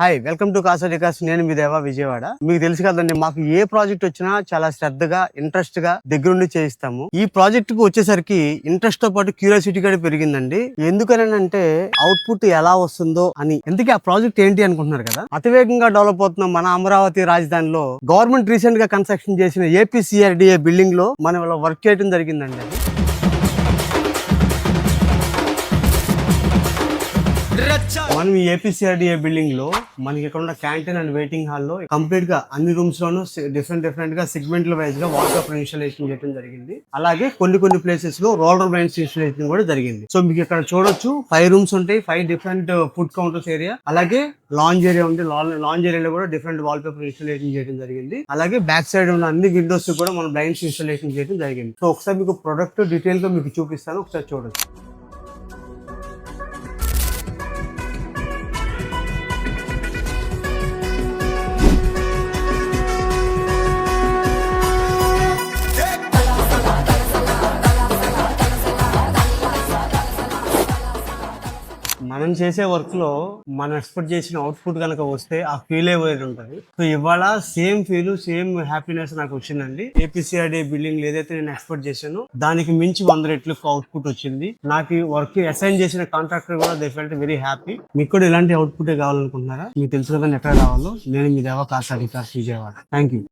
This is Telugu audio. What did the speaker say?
Hi welcome to Casa Vikas నేను మీ దేవా విజయవాడ. మీకు తెలుసు కదండి మాకు ఏ ప్రాజెక్ట్ వచ్చినా చాలా శ్రద్ధగా ఇంట్రెస్ట్గా దగ్గరుండి చేయిస్తాము. ఈ ప్రాజెక్ట్కు వచ్చేసరికి ఇంట్రెస్ట్తో పాటు క్యూరియాసిటీ కూడా పెరిగిందండి. ఎందుకనంటే అవుట్పుట్ ఎలా వస్తుందో అని. ఎందుకే ఆ ప్రాజెక్ట్ ఏంటి అనుకుంటున్నారు కదా? అతివేగంగా డెవలప్ అవుతున్న మన అమరావతి రాజధానిలో గవర్నమెంట్ రీసెంట్గా కన్స్ట్రక్షన్ చేసిన ఏపీసీఆర్డీఏ బిల్డింగ్లో మనం ఇలా వర్క్ చేయడం జరిగిందండి మనం ఈ ఏపీసీఆర్డీఏ బిల్డింగ్లో మనకి ఇక్కడ ఉన్న క్యాంటీన్ అండ్ వెయిటింగ్ హాల్లో కంప్లీట్గా అన్ని రూమ్స్ లోను డిఫరెంట్ డిఫరెంట్గా సెగ్మెంట్ వైజ్గా వాల్ పేపర్ ఇన్స్టాలేషన్ చేయడం జరిగింది. అలాగే కొన్ని కొన్ని ప్లేసెస్లో రోలర్ బ్రైన్స్ ఇన్స్టాలేషన్ కూడా జరిగింది. సో మీకు ఇక్కడ చూడొచ్చు ఫైవ్ రూమ్స్ ఉంటాయి five different food counters area అలాగే లాంజ్ ఏరియా ఉంది లాంజ్ ఏరియాలో కూడా డిఫరెంట్ వాల్ పేపర్ ఇన్స్టాలేషన్ చేయడం జరిగింది. అలాగే బ్యాక్ సైడ్ ఉన్న అన్ని విండోస్ కూడా మనం బ్లైండ్స్ ఇన్స్టాలేషన్ చేయడం జరిగింది. సో ఒకసారి మీకు ప్రొడక్ట్ డీటెయిల్గా మీకు చూపిస్తాను ఒకసారి చూడొచ్చు. మనం చేసే వర్క్లో మనం ఎక్స్పెక్ట్ చేసిన అవుట్పుట్ కనుక వస్తే ఆ ఫీల్ వేరే ఉంటుంది. సో ఇవాళ సేమ్ ఫీల్ సేమ్ హ్యాపీనెస్ నాకు వచ్చిందండి. ఏపీసీఆర్డీ బిల్డింగ్ ఏదైతే నేను ఎక్స్పెక్ట్ చేశానో దానికి మించి వంద రెట్లు అవుట్పుట్ వచ్చింది. నాకు ఈ వర్క్ అసైన్ చేసిన కాంట్రాక్టర్ కూడా దే ఫెల్ట్ వెరీ హ్యాపీ మీకు కూడా ఇలాంటి అవుట్పుట్ కావాలనుకుంటున్నారా? మీకు తెలుసు కదా ఎక్కడ కావాలో నేను మీ Deva Casa Vikas Vijayawada thank you